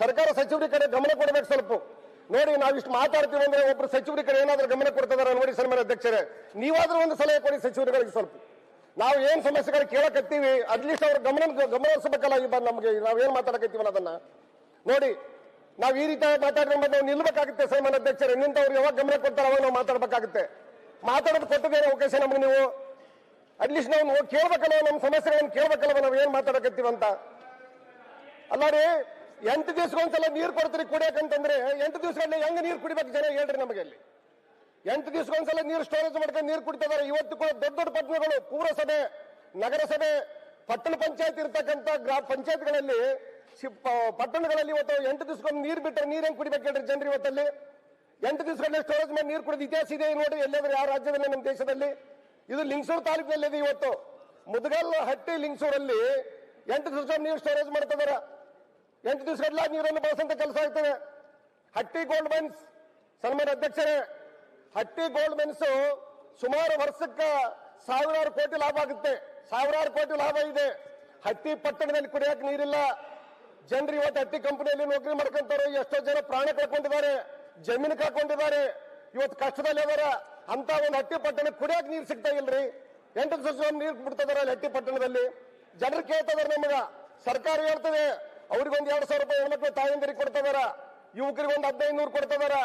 ಸರ್ಕಾರ ಸಚಿವರ ಕಡೆ ಗಮನ ಕೊಡಬೇಕು ಸ್ವಲ್ಪ. ನೋಡಿ, ನಾವು ಇಷ್ಟು ಮಾತಾಡ್ತೀವಿ ಅಂದ್ರೆ ಒಬ್ರು ಸಚಿವರ ಕಡೆ ಏನಾದ್ರೂ ಗಮನ ಕೊಡ್ತದಾರ ನೋಡಿ ಸನ್ಮಾನ ಅಧ್ಯಕ್ಷರೇ. ನೀವಾದ್ರೂ ಒಂದು ಸಲಹೆ ಕೊಡಿ ಸಚಿವರುಗಳಿಗೆ ಸ್ವಲ್ಪ. ನಾವು ಏನ್ ಸಮಸ್ಯೆಗಳು ಕೇಳಕತ್ತೀವಿ ಅಟ್ಲೀಸ್ಟ್ ಅವ್ರ ಗಮನ ಗಮನ ಹರಿಸಬೇಕಲ್ಲ ಈ ಬಂದ್ ನಾವು ನಾವೇನ್ ಮಾತಾಡಕತ್ತೀವಲ್ಲ ಅದನ್ನ? ನೋಡಿ, ನಾವು ಈ ರೀತಿ ಮಾತಾಡಿದ್ರೆ ನಾವು ನಿಲ್ಬೇಕಾಗುತ್ತೆ ಸನ್ಮಾನ್ಯ ಅಧ್ಯಕ್ಷರೇ. ನಿಂತವ್ರು ಯಾವಾಗ ಗಮನ ಕೊಡ್ತಾರ ಅವಾಗ ನಾವು ಮಾತಾಡ್ಬೇಕಾಗುತ್ತೆ. ಮಾತಾಡೋದು ಕೊಟ್ಟಿದ್ದೇನೆ ಅವಕಾಶ ನಮಗೆ ನೀವು. ಅಟ್ಲೀಸ್ಟ್ ನಾವು ಕೇಳ್ಬೇಕಲ್ಲ ನಮ್ಮ ಸಮಸ್ಯೆಗಳನ್ನು ಕೇಳ್ಬೇಕಲ್ವ ನಾವು ಏನ್ ಮಾತಾಡಕತ್ತೀವಂತ. ಅಲ್ಲ ರೀ ಎಂಟು ದಿವಸಕ್ಕೊಂದ್ಸಲ ನೀರು ಕೊಡ್ತೀರಿ ಕುಡಿಯಕಂತಂದ್ರೆ ಎಂಟು ದಿವಸಗಳಲ್ಲಿ ಹೆಂಗ್ ನೀರು ಕುಡಿಬೇಕು ಜನ ಹೇಳ್ರಿ ನಮಗೆ ಅಲ್ಲಿ. ಎಂಟು ದಿವಸಕ್ಕೊಂದ್ಸಲ ನೀರು ಸ್ಟೋರೇಜ್ ಮಾಡ್ಕೊಂಡು ನೀರು ಕುಡಿತಾರೆ ಇವತ್ತು ಕೂಡ ದೊಡ್ಡ ದೊಡ್ಡ ಪಟ್ಟಣಗಳು, ಪುರಸಭೆ, ನಗರಸಭೆ, ಪಟ್ಟಣ ಪಂಚಾಯತ್ ಇರ್ತಕ್ಕಂಥ ಗ್ರಾಮ ಪಂಚಾಯತ್ಗಳಲ್ಲಿ ಪಟ್ಟಣಗಳಲ್ಲಿ ಇವತ್ತು ಎಂಟು ದಿವಸಕ್ಕೊಮ್ಮೆ ನೀರು ಬಿಟ್ಟರೆ ನೀರು ಹೆಂಗ್ ಕುಡಿಬೇಕು ಹೇಳ್ರಿ ಜನರು ಇವತ್ತಲ್ಲಿ? ಎಂಟು ದಿವಸಗಳಲ್ಲಿ ಸ್ಟೋರೇಜ್ ಮಾಡಿ ನೀರು ಕುಡಿದ ಇತಿಹಾಸ ಇದೆ ನೋಡಿ, ಎಲ್ಲಾದ್ರೂ ಯಾವ ರಾಜ್ಯದಲ್ಲಿ ನಮ್ಮ ದೇಶದಲ್ಲಿ? ಇದು ಲಿಂಗಸೂರು ತಾಲೂಕಿನಲ್ಲಿದೆ ಇವತ್ತು. ಮುದಗಲ್ ಹಟ್ಟಿ ಲಿಂಗಸೂರಲ್ಲಿ ಎಂಟು ದಿವಸ ನೀರು ಸ್ಟೋರೇಜ್ ಮಾಡ್ತಿದಾರ. ಎಂಟು ದಿವಸಗಳೆಲ್ಲ ನೀರನ್ನು ಬಳಸುವಂತ ಕೆಲಸ ಆಗ್ತದೆ. ಹಟ್ಟಿ ಗೋಲ್ಡ್ ಮೈನ್ಸ್ ಸನ್ಮಾನ್ಯ ಅಧ್ಯಕ್ಷರೇ, ಹಟ್ಟಿ ಗೋಲ್ಡ್ ಮೈನ್ಸ್ ಸುಮಾರು ವರ್ಷಕ್ಕೆ ಸಾವಿರಾರು ಕೋಟಿ ಲಾಭ ಆಗುತ್ತೆ. ಸಾವಿರಾರು ಕೋಟಿ ಲಾಭ ಇದೆ. ಹಟ್ಟಿ ಪಟ್ಟಣದಲ್ಲಿ ಕುಡಿಯಕ್ಕೆ ನೀರಿಲ್ಲ. ಜನರು ಇವತ್ತು ಹಟ್ಟಿ ಕಂಪನಿಯಲ್ಲಿ ನೌಕರಿ ಮಾಡ್ಕೊಂತಾರೆ. ಎಷ್ಟೋ ಜನ ಪ್ರಾಣ ಕಳ್ಕೊಂಡಿದ್ದಾರೆ, ಜಮೀನು ಕಳ್ಕೊಂಡಿದ್ದಾರೆ. ಇವತ್ತು ಕಷ್ಟದಲ್ಲಿ ಅವರ ಅಂತ ಒಂದು ಹಟ್ಟಿ ಪಟ್ಟಣಕ್ಕೆ ಕುಡಿಯಕ್ಕೆ ನೀರು ಸಿಗ್ತಾ ಇಲ್ರಿ. ಎಂಟು ದಿವಸ ನೀರು ಬಿಡ್ತಿದಾರೆ ಅಲ್ಲಿ ಹಟ್ಟಿ ಪಟ್ಟಣದಲ್ಲಿ. ಜನರು ಕೇಳ್ತಿದಾರೆ ನಮಗ. ಸರ್ಕಾರ ಹೇಳ್ತದೆ ಅವ್ರಿಗೊಂದು ಎರಡು ಸಾವಿರ ರೂಪಾಯಿ ಹೆಣ್ಮಕ್ಳು ತಾಯಂದಿರಿಗೆ ಕೊಡ್ತಿದಾರ. ಯುವಕರಿಗೆ ಒಂದು ಹದಿನೈದು ನೂರು ಕೊಡ್ತಿದಾರ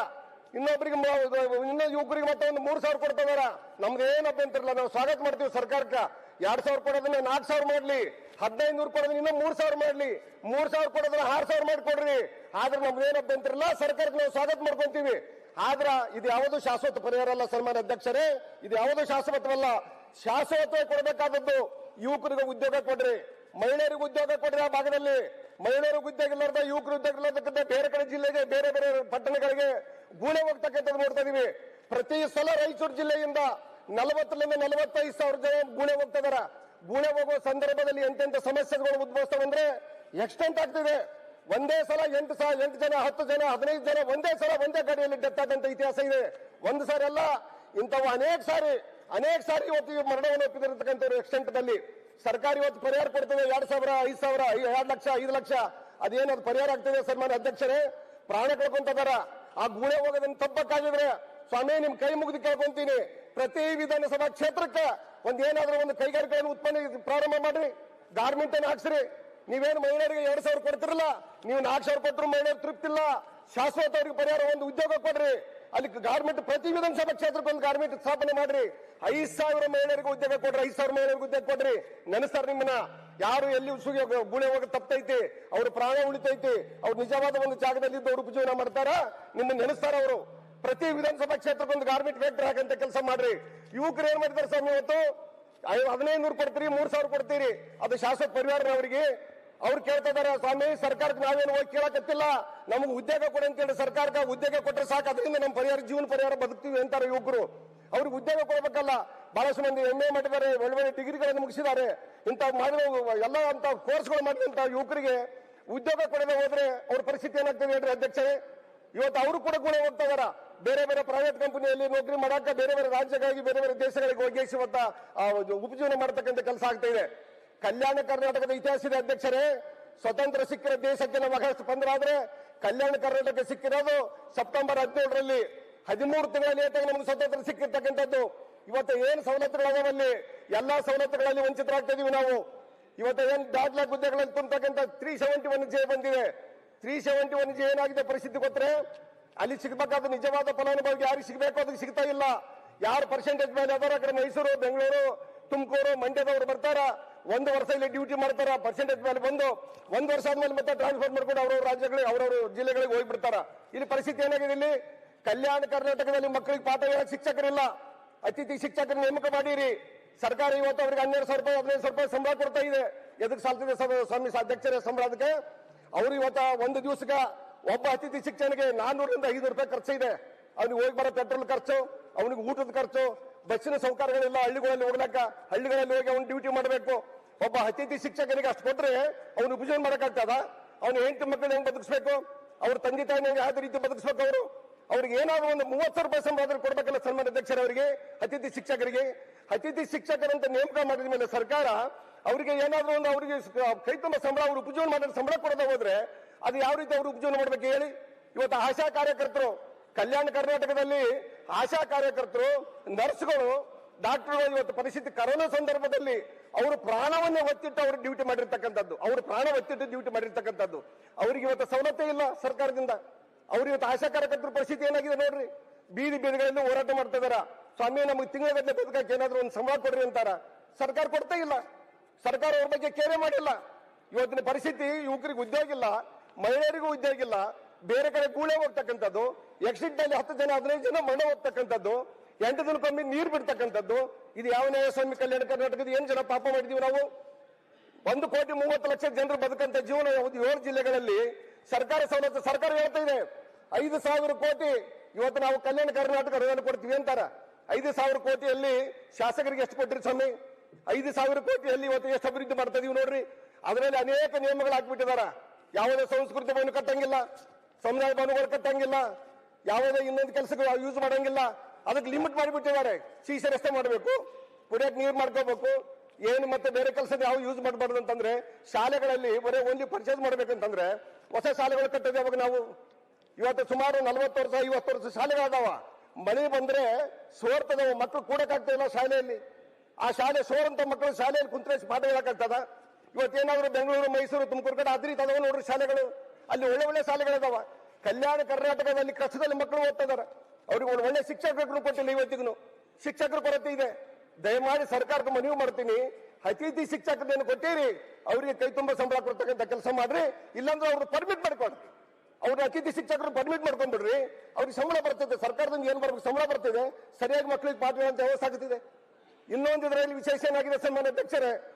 ಇನ್ನೊಬ್ಬರಿಗೆ ಇನ್ನೊಂದು ಯುವಕರಿಗೆ ಮತ್ತೆ ಒಂದು ಮೂರು ಸಾವಿರ ಕೊಡ್ತಿದಾರ. ನಮ್ದು ಏನ್ ಅಭ್ಯಂತರ ಇಲ್ಲ ನಾವು ಸ್ವಾಗತ ಮಾಡ್ತೀವಿ ಸರ್ಕಾರಕ್ಕೆ. ಎರಡ್ ಸಾವಿರ ಕೊಡೋದನ್ನ ನಾಲ್ಕು ಸಾವಿರ ಮಾಡ್ಲಿ. ಹದಿನೈದು ನೂರು ಕೊಡೋದನ್ನ ಇನ್ನೂ ಮೂರು ಸಾವಿರ ಮಾಡ್ಲಿ. ಮೂರು ಸಾವಿರ ಕೊಡೋದನ್ನ ಆರು ಸಾವಿರ ಮಾಡಿ ಕೊಡ್ರಿ ಆದ್ರೆ ನಮ್ದೇನು ಅಭ್ಯಂತರ ಇಲ್ಲ ಸರ್ಕಾರಕ್ಕೆ ನಾವು ಸ್ವಾಗತ ಮಾಡ್ಕೊಂತೀವಿ. ಆದ್ರ ಇದು ಯಾವುದು ಶಾಶ್ವತ ಪರಿಹಾರ ಅಲ್ಲ, ಸನ್ಮಾನ್ಯ ಅಧ್ಯಕ್ಷರೇ. ಇದು ಯಾವುದು ಶಾಶ್ವತವಲ್ಲ. ಶಾಶ್ವತ ಕೊಡಬೇಕಾದದ್ದು ಯುವಕರಿಗೆ ಉದ್ಯೋಗ ಕೊಡ್ರಿ. ಮಹಿಳೆಯರಿಗೆ ಉದ್ಯೋಗ ಕೊಡ್ರಿ ಆ ಭಾಗದಲ್ಲಿ. ಮಹಿಳೆಯರಿಗೆ ಉದ್ಯೋಗ ಇಲ್ಲಾರ್ದ ಯುವಕರು ಉದ್ಯೋಗ ಇಲ್ಲದಕ್ಕಂತ ಬೇರೆ ಕಡೆ ಜಿಲ್ಲೆಗೆ, ಬೇರೆ ಬೇರೆ ಪಟ್ಟಣಗಳಿಗೆ ಗೂಳೆ ಹೋಗ್ತಕ್ಕಂಥದ್ದು ನೋಡ್ತಾ ಇದೀವಿ. ಪ್ರತಿ ಸಲ ರಾಯಚೂರು ಜಿಲ್ಲೆಯಿಂದ ನಲವತ್ತರಿಂದ ನಲವತ್ತೈದು ಸಾವಿರ ಜನ ಗೂಳೆ ಹೋಗ್ತಾ ಗೂಳೆ ಹೋಗುವ ಸಂದರ್ಭದಲ್ಲಿ ಎಂತೆಂತ ಸಮಸ್ಯೆಗಳು ಉದ್ಭವಿಸ್ತವೆ ಅಂದ್ರೆ ಎಕ್ಸ್ಟೆಂಟ್ ಆಗ್ತಿದೆ. ಒಂದೇ ಸಲ ಎಂಟು ಸಲ ಎಂಟು ಜನ, ಹತ್ತು ಜನ, ಹದಿನೈದು ಜನ ಒಂದೇ ಸಲ ಒಂದೇ ಗಾಡಿಯಲ್ಲಿ ಡೆತ್ ಆದಂತ ಇತಿಹಾಸ ಇದೆ. ಒಂದು ಸಾರಿ ಅಲ್ಲ, ಇಂಥವು ಅನೇಕ ಸಾರಿ ಅನೇಕ ಸಾರಿ ಇವತ್ತು ಮರಣವನ್ನು ಒಪ್ಪಿದಿರತಕ್ಕಂಥವ್ರು ಎಕ್ಸ್ಟೆಂಟ್ ದಲ್ಲಿ ಸರ್ಕಾರ ಇವತ್ತು ಪರಿಹಾರ ಕೊಡ್ತದೆ ಎರಡ್ ಸಾವಿರ, ಐದು ಸಾವಿರ, ಎರಡು ಲಕ್ಷ, ಐದು ಲಕ್ಷ. ಅದೇನದು ಪರಿಹಾರ ಆಗ್ತದೆ ಸನ್ಮಾನ್ಯ ಅಧ್ಯಕ್ಷರೇ? ಪ್ರಾಣ ಕಳ್ಕೊಂತದಾರ ಆ ಗುಳೆ ಹೋಗೋದನ್ನ ತಪ್ಪಕ್ಕಾಗಿದ್ರೆ ಸ್ವಾಮಿ ನಿಮ್ ಕೈ ಮುಗಿದು ಕೇಳ್ಕೊಂತೀನಿ. ಪ್ರತಿ ವಿಧಾನಸಭಾ ಕ್ಷೇತ್ರಕ್ಕೆ ಒಂದ್ ಏನಾದ್ರೂ ಒಂದು ಕೈಗಾರಿಕೆಯನ್ನು ಉತ್ಪನ್ನ ಪ್ರಾರಂಭ ಮಾಡ್ರಿ. ಗಾರ್ಮೆಂಟ್ ಅನ್ನು ಹಾಕ್ಸ್ರಿ. ನೀವೇನು ಮಹಿಳೆಯರಿಗೆ ಎರಡ್ ಸಾವಿರ ಕೊಡ್ತಿರಲ್ಲ, ನೀವು ನಾಲ್ಕು ಸಾವಿರ ಕೊಟ್ಟರು ಮಹಿಳೆಯರು ತೃಪ್ತಿ ಇಲ್ಲ ಶಾಶ್ವತ ಪರಿಹಾರ ಒಂದು ಉದ್ಯೋಗ ಕೊಡ್ರಿ. ಅಲ್ಲಿ ಗಾರ್ಮೆಂಟ್ ಪ್ರತಿ ವಿಧಾನಸಭಾ ಕ್ಷೇತ್ರಕ್ಕೆ ಒಂದು ಗಾರ್ಮೆಂಟ್ ಸ್ಥಾಪನೆ ಮಾಡ್ರಿ. ಐದ್ ಸಾವಿರ ಮಹಿಳೆಯರಿಗೆ ಉದ್ಯೋಗ ಕೊಡ್ರಿ, ಐದ್ ಸಾವಿರ ಮಹಿಳೆಯರಿಗೆ ಉದ್ಯೋಗ ಕೊಡ್ರಿ. ನೆನೆಸ್ತಾರ ನಿಮ್ಮನ್ನ, ಯಾರು ಎಲ್ಲಿ ಉಸುಗೆ ಗುಳೆ ಹೋಗಿ ತಪ್ಪೈತಿ ಅವ್ರ ಪ್ರಾಣ ಉಳಿತೈತಿ, ಅವ್ರು ನಿಜವಾದ ಒಂದು ಜಾಗದಲ್ಲಿ ಇದ್ದು ಅವ್ರು ಉಪಜೀವನ ಮಾಡ್ತಾರ? ನಿಮ್ಮ ನೆನೆಸ್ತಾರ ಅವರು, ಪ್ರತಿ ವಿಧಾನಸಭಾ ಕ್ಷೇತ್ರಕ್ಕೆ ಒಂದು ಗಾರ್ಮೆಂಟ್ ಫ್ಯಾಕ್ಟರಿ ಹಾಕಂತ ಕೆಲಸ ಮಾಡ್ರಿ. ಯುವಕರು ಏನ್ ಮಾಡಿದಾರೆ ಸರ್ ಇವತ್ತು ಹದಿನೈದು ನೂರು ಕೊಡ್ತೀರಿ, ಮೂರ್ ಸಾವಿರ ಕೊಡ್ತೀರಿ. ಅದು ಶಾಸಕ ಪರಿವಾರ ಅವರಿಗೆ ಅವ್ರು ಕೇಳ್ತಾ ಇದಾರೆ, ಸ್ವಾಮಿ, ಸರ್ಕಾರಕ್ಕೆ ನಾವೇನು ಹೋಗಿ ಕೇಳಕತ್ತಿಲ್ಲ. ನಮ್ಗೆ ಉದ್ಯೋಗ ಕೊಡಿ ಅಂತ ಹೇಳಿ ಸರ್ಕಾರಕ್ಕೆ ಉದ್ಯೋಗ ಕೊಟ್ಟರೆ ಸಾಕು. ಅದರಿಂದ ನಮ್ಮ ಪರಿಹಾರ ಜೀವನ ಪರಿಹಾರ ಬದುಕ್ತೀವಿ ಅಂತಾರೆ ಯುವಕರು. ಅವ್ರಿಗೆ ಉದ್ಯೋಗ ಕೊಡ್ಬೇಕಲ್ಲ. ಬಹಳಷ್ಟು ಮಂದಿ ಎಂ ಎ ಮಾಡಿದ್ದಾರೆ, ಒಳ್ಳೆ ಒಳ್ಳೆ ಡಿಗ್ರಿಗಳನ್ನು ಮುಗಿಸಿದ್ದಾರೆ. ಇಂಥ ಮಾಡಿದ ಎಲ್ಲ ಅಂತ ಕೋರ್ಸ್ಗಳು ಮಾಡಿದಂತ ಯುವಕರಿಗೆ ಉದ್ಯೋಗ ಕೊಡದೆ ಹೋದ್ರೆ ಅವ್ರ ಪರಿಸ್ಥಿತಿ ಏನಾಗ್ತದೆ ಹೇಳ್ರಿ ಅಧ್ಯಕ್ಷರೇ ಇವತ್ತು ಅವರು ಕೂಡ ಗುಣ ಹೋಗ್ತಾ ಇದಾರ. ಬೇರೆ ಬೇರೆ ಪ್ರೈವೇಟ್ ಕಂಪನಿಯಲ್ಲಿ ನೌಕರಿ ಮಾಡಾಕ ಬೇರೆ ಬೇರೆ ರಾಜ್ಯಗಳಿಗೆ, ಬೇರೆ ಬೇರೆ ದೇಶಗಳಿಗೆ ಹೋಗಿ ಇವತ್ತ ಉಪಜೀವನ ಮಾಡತಕ್ಕಂಥ ಕೆಲಸ ಆಗ್ತಾ ಇದೆ. ಕಲ್ಯಾಣ ಕರ್ನಾಟಕದ ಇತಿಹಾಸದ ಅಧ್ಯಕ್ಷರೇ, ಸ್ವತಂತ್ರ ಸಿಕ್ಕಿರೋ ದೇಶಕ್ಕೆ ನಮ್ಮ ಪಂದ್ರ ಆದ್ರೆ ಕಲ್ಯಾಣ ಕರ್ನಾಟಕ ಸಿಕ್ಕಿರೋದು ಸೆಪ್ಟೆಂಬರ್ ಹದಿನೇಳರಲ್ಲಿ. ಹದಿಮೂರು ತಿಂಗಳ ಲೇಟಾಗಿ ನಮ್ಗೆ ಸ್ವತಂತ್ರ ಸಿಕ್ಕಿರ್ತಕ್ಕಂಥದ್ದು. ಇವತ್ತು ಏನು ಸವಲತ್ತುಗಳಾಗವಲ್ಲಿ ಎಲ್ಲಾ ಸವಲತ್ತುಗಳಲ್ಲಿ ವಂಚಿತರಾಗ್ತಾ ಇದೀವಿ ನಾವು. ಇವತ್ತು ಏನು ದಾಖಲಾಕ್ ಹುದ್ದೆಗಳಲ್ಲಿ ತುಂಬತಕ್ಕಂಥ ತ್ರೀ ಸೆವೆಂಟಿ ಒನ್ ಜೆ ಬಂದಿದೆ. ತ್ರೀ ಸೆವೆಂಟಿ ಒನ್ ಜೆ ಏನಾಗಿದೆ ಪರಿಸ್ಥಿತಿ ಗೊತ್ತರೆ? ಅಲ್ಲಿ ಸಿಗಬೇಕಾದ ನಿಜವಾದ ಫಲಾನುಭವಿಗೆ ಯಾರಿಗೆ ಸಿಗಬೇಕು ಅದಕ್ಕೆ ಸಿಗ್ತಾ ಇಲ್ಲ. ಯಾರು ಪರ್ಸೆಂಟೇಜ್ ಮೇಲೆ ಅದರ ಮೈಸೂರು, ಬೆಂಗಳೂರು ತುಮಕೂರು ಮಂಡ್ಯದವರು ಬರ್ತಾರ, ಒಂದು ವರ್ಷ ಇಲ್ಲಿ ಡ್ಯೂಟಿ ಮಾಡ್ತಾರ ಪರ್ಸೆಂಟೇಜ್ ಮೇಲೆ ಬಂದು ಒಂದು ವರ್ಷ ಆದ್ಮೇಲೆ ಮತ್ತೆ ಟ್ರಾನ್ಸ್ಫರ್ ಮಾಡ್ಕೊಂಡು ಅವ್ರವ್ರ ರಾಜ್ಯಗಳಿಗೆ, ಅವ್ರವ್ರ ಜಿಲ್ಲೆಗಳಿಗೆ ಹೋಗ್ಬಿಡ್ತಾರ. ಇಲ್ಲಿ ಪರಿಸ್ಥಿತಿ ಏನಾಗಿದೆ ಇಲ್ಲಿ? ಕಲ್ಯಾಣ ಕರ್ನಾಟಕದಲ್ಲಿ ಮಕ್ಕಳಿಗೆ ಪಾಠ ಹೇಳಕ್ ಶಿಕ್ಷಕರಿಲ್ಲ. ಅತಿಥಿ ಶಿಕ್ಷಕರ ನೇಮಕ ಮಾಡಿರಿ. ಸರ್ಕಾರ ಇವತ್ತು ಅವ್ರಿಗೆ ಹನ್ನೆರಡು ಸಾವಿರ ರೂಪಾಯಿ, ಹದಿನೈದು ಸಾವಿರ ರೂಪಾಯಿ ಸಂಬಳ ಕೊಡ್ತಾ ಇದೆ. ಎದಕ್ಕೆ ಸಾಲ್ತಿದೆ ಸ್ವಾಮಿ ಅಧ್ಯಕ್ಷರ ಸಂಬಳ ಅದಕ್ಕೆ ಅವ್ರು ಇವತ್ತ ಒಂದು ದಿವಸಕ್ಕೆ ಒಬ್ಬ ಅತಿಥಿ ಶಿಕ್ಷಣಿಗೆ ನಾನ್ನೂರರಿಂದ ಐದು ರೂಪಾಯಿ ಖರ್ಚು ಇದೆ. ಅವ್ನಿಗೆ ಹೋಗಿ ಬರೋ ಪೆಟ್ರೋಲ್ ಖರ್ಚು, ಅವನಿಗೆ ಊಟದ ಖರ್ಚು ಬಸ್ಸಿನ ಸೌಕರ್ಯಗಳಿಲ್ಲ ಹಳ್ಳಿಗಳಲ್ಲಿ ಹೋಗ್ಲಕ್ಕ ಹಳ್ಳಿಗಳಲ್ಲಿ ಹೋಗಿ ಅವ್ನು ಡ್ಯೂಟಿ ಮಾಡಬೇಕು. ಒಬ್ಬ ಅತಿಥಿ ಶಿಕ್ಷಕನಿಗೆ ಅಷ್ಟು ಕೊಟ್ರೆ ಅವ್ನು ಉಪಜೀವನ ಮಾಡೋಕ್ಕಾಗ್ತದ? ಅವ್ನ ಹೆಂಡತಿ ಮಕ್ಕಳು ಹೆಂಗ್ ಬದುಕಿಸ್ಬೇಕು? ಅವ್ರ ತಂದೆ ತಾಯಿನ ಯಾವ ರೀತಿ ಬದುಕಿಸ್ಬೇಕು ಅವರು? ಅವ್ರಿಗೆ ಏನಾದ್ರು ಒಂದು ಮೂವತ್ತು ರೂಪಾಯಿ ಸಂಬಳ ಕೊಡ್ಬೇಕಲ್ಲ ಸನ್ಮಾನ್ಯ ಅಧ್ಯಕ್ಷರವರಿಗೆ ಅತಿಥಿ ಶಿಕ್ಷಕರಿಗೆ. ಅತಿಥಿ ಶಿಕ್ಷಕರಂತ ನೇಮಕ ಮಾಡಿದ ಮೇಲೆ ಸರ್ಕಾರ ಅವರಿಗೆ ಏನಾದ್ರು ಒಂದು ಅವರಿಗೆ ಕೈ ತುಂಬ ಸಂಬಳ, ಅವ್ರು ಉಪಜೀವನ ಮಾಡಿದ ಸಂಬಳ ಕೊಡದೆ ಹೋದ್ರೆ ಅದು ಯಾವ ರೀತಿ ಅವರು ಉಪಜೀವನ ಮಾಡ್ಬೇಕು ಹೇಳಿ? ಇವತ್ತು ಆಶಾ ಕಾರ್ಯಕರ್ತರು, ಕಲ್ಯಾಣ ಕರ್ನಾಟಕದಲ್ಲಿ ಆಶಾ ಕಾರ್ಯಕರ್ತರು, ನರ್ಸ್ಗಳು, ಡಾಕ್ಟರ್ಗಳು ಇವತ್ತು ಪರಿಸ್ಥಿತಿ ಕರೋನಾ ಸಂದರ್ಭದಲ್ಲಿ ಅವರು ಪ್ರಾಣವನ್ನೇ ಒತ್ತಿಟ್ಟು ಅವರು ಡ್ಯೂಟಿ ಮಾಡಿರ್ತಕ್ಕಂಥದ್ದು. ಅವರು ಪ್ರಾಣ ಒತ್ತಿಟ್ಟು ಡ್ಯೂಟಿ ಮಾಡಿರ್ತಕ್ಕಂಥದ್ದು. ಅವ್ರಿಗೆ ಇವತ್ತು ಸವಲತ್ತೇ ಇಲ್ಲ ಸರ್ಕಾರದಿಂದ. ಅವ್ರು ಇವತ್ತು ಆಶಾ ಕಾರ್ಯಕರ್ತರ ಪರಿಸ್ಥಿತಿ ಏನಾಗಿದೆ ನೋಡ್ರಿ? ಬೀದಿ ಬೀದಿಗಳಲ್ಲಿ ಹೋರಾಟ ಮಾಡ್ತಾ ಇದಾರ. ಸ್ವಾಮಿ, ನಮಗೆ ತಿಂಗಳಗಟ್ಟಲೆ ಬದುಕಕ್ಕೆ ಏನಾದ್ರು ಒಂದು ಸಂಬಳ ಕೊಡ್ರಿ ಅಂತಾರ. ಸರ್ಕಾರ ಕೊಡ್ತಾ ಇಲ್ಲ. ಸರ್ಕಾರ ಅವ್ರ ಬಗ್ಗೆ ಕೇರೆ ಮಾಡಿಲ್ಲ. ಇವತ್ತಿನ ಪರಿಸ್ಥಿತಿ ಯುವಕರಿಗೆ ಉದ್ಯೋಗ ಇಲ್ಲ, ಮಹಿಳೆಯರಿಗೂ ಉದ್ಯೋಗ ಇಲ್ಲ. ಬೇರೆ ಕಡೆ ಕೂಳೆ ಹೋಗ್ತಕ್ಕಂಥದ್ದು. ಎಕ್ಸಿಟ್ ಅಲ್ಲಿ ಹತ್ತು ಜನ, ಹದಿನೈದು ಜನ ಮಣ್ಣು ಹೋಗ್ತಕ್ಕಂಥದ್ದು. ಎಂಟು ದಿನಕ್ಕೊಮ್ಮೆ ನೀರು ಬಿಡ್ತಕ್ಕಂಥದ್ದು. ಇದು ಯಾವ ನ್ಯಾಯಸ್ವಾಮಿ ಕಲ್ಯಾಣ ಕರ್ನಾಟಕದ ಏನ್ ಜನ ಪಾಪ ಮಾಡಿದೀವಿ ನಾವು? ಒಂದು ಕೋಟಿ ಮೂವತ್ತು ಲಕ್ಷ ಜನರು ಬದುಕಂತ ಜೀವನ ಏಳು ಜಿಲ್ಲೆಗಳಲ್ಲಿ ಸರ್ಕಾರ ಸವಲತ್ತು, ಸರ್ಕಾರ ಹೇಳ್ತಾ ಇದೆ. ಐದು ಸಾವಿರ ಕೋಟಿ ಇವತ್ತು ನಾವು ಕಲ್ಯಾಣ ಕರ್ನಾಟಕ ಅನುದಾನ ಕೊಡ್ತೀವಿ ಅಂತಾರ. ಐದು ಸಾವಿರ ಕೋಟಿಯಲ್ಲಿ ಶಾಸಕರಿಗೆ ಎಷ್ಟು ಕೊಟ್ಟಿರಿ ಸ್ವಾಮಿ? ಐದು ಸಾವಿರ ಕೋಟಿಯಲ್ಲಿ ಇವತ್ತು ಎಷ್ಟು ಅಭಿವೃದ್ಧಿ ಮಾಡ್ತಾ ಇದೀವಿ ನೋಡ್ರಿ. ಅದರಲ್ಲಿ ಅನೇಕ ನಿಯಮಗಳು ಹಾಕ್ಬಿಟ್ಟಿದಾರ. ಯಾವುದೇ ಸಂಸ್ಕೃತಿ ಕಟ್ಟಂಗಿಲ್ಲ. ಸಮುದಾಯ ಭಾನುವಾರ ಕಟ್ಟಂಗಿಲ್ಲ ಯಾವುದೇ ಇನ್ನೊಂದು ಕೆಲಸಕ್ಕೆ ಯೂಸ್ ಮಾಡಂಗಿಲ್ಲ. ಅದಕ್ಕೆ ಲಿಮಿಟ್ ಮಾಡಿಬಿಟ್ಟಿದ್ದಾರೆ. ಸೀಸೆ ರಸ್ತೆ ಮಾಡಬೇಕು. ಕುಡಿಯಕ್ಕೆ ನೀರು ಮಾಡ್ಕೋಬೇಕು. ಏನು ಮತ್ತೆ ಬೇರೆ ಕೆಲಸ ಯಾವ ಯೂಸ್ ಮಾಡಬಾರ್ದು ಅಂತಂದ್ರೆ ಶಾಲೆಗಳಲ್ಲಿ ಬರೀ ಓನ್ಲಿ ಪರ್ಚೇಸ್ ಮಾಡ್ಬೇಕಂತಂದ್ರೆ ಹೊಸ ಶಾಲೆಗಳು ಕಟ್ಟೋದು ಯಾವಾಗ ನಾವು? ಇವತ್ತು ಸುಮಾರು ನಲವತ್ತು ವರ್ಷ, ಐವತ್ತು ವರ್ಷ ಶಾಲೆಗಳದಾವ. ಮಳೆ ಬಂದ್ರೆ ಸೋರ್ತದವ. ಮಕ್ಕಳು ಕೂಡಕ್ಕಾಗ್ತಾ ಇಲ್ಲ ಶಾಲೆಯಲ್ಲಿ. ಆ ಶಾಲೆ ಸೋರಂತ ಮಕ್ಕಳು ಶಾಲೆಯಲ್ಲಿ ಕುಂತ್ರೆ ಪಾಠ ಹೇಳಕ್ಕಾಗ್ತದ ಇವತ್ತೇನಾದ್ರು ಬೆಂಗಳೂರು, ಮೈಸೂರು, ತುಮಕೂರು ಕಡೆ ಅದ್ರಿ ತದವ ನೋಡ್ರಿ ಶಾಲೆಗಳು. ಅಲ್ಲಿ ಒಳ್ಳೆ ಒಳ್ಳೆ ಶಾಲೆಗಳಿದಾವ ಕಲ್ಯಾಣ ಕರ್ನಾಟಕದಲ್ಲಿ ಕಷ್ಟದಲ್ಲಿ ಮಕ್ಕಳು ಓದ್ತಾ ಇದಾರೆ ಅವ್ರಿಗೆ ಒಳ್ಳೆ ಶಿಕ್ಷಕರು ಕೊಟ್ಟಿಲ್ಲ ಇವತ್ತಿಗೂ ಶಿಕ್ಷಕರ ಕೊರತೆ ಇದೆ. ದಯಮಾಡಿ ಸರ್ಕಾರಕ್ಕೆ ಮನವಿ ಮಾಡ್ತೀನಿ. ಅತಿಥಿ ಶಿಕ್ಷಕರನ್ನು ಕೊಟ್ಟಿರಿ. ಅವರಿಗೆ ಕೈ ತುಂಬ ಸಂಬಳ ಕೊಡ್ತಕ್ಕಂಥ ಕೆಲಸ ಮಾಡ್ರಿ. ಇಲ್ಲಾಂದ್ರೆ ಅವ್ರು ಪರ್ಮಿಟ್ ಮಾಡ್ಕೊಡ್ರಿ ಅವ್ರ ಅತಿಥಿ ಶಿಕ್ಷಕರು ಪರ್ಮಿಟ್ ಮಾಡ್ಕೊಂಡ್ಬಿಡ್ರಿ. ಅವ್ರಿಗೆ ಸಂಬಳ ಬರ್ತದೆ. ಸರ್ಕಾರದಿಂದ ಏನ್ ಬರ್ಬೇಕು? ಸಂಬಳ ಬರ್ತದೆ. ಸರಿಯಾಗಿ ಮಕ್ಕಳಿಗೆ ಪಾಠ ಅಂತ ವ್ಯವಸ್ಥೆ ಆಗುತ್ತಿದೆ. ಇನ್ನೊಂದು ಇದರಲ್ಲಿ ವಿಶೇಷ ಏನಾಗಿದೆ ಸನ್ಮಾನ್ಯ ಅಧ್ಯಕ್ಷರೇ?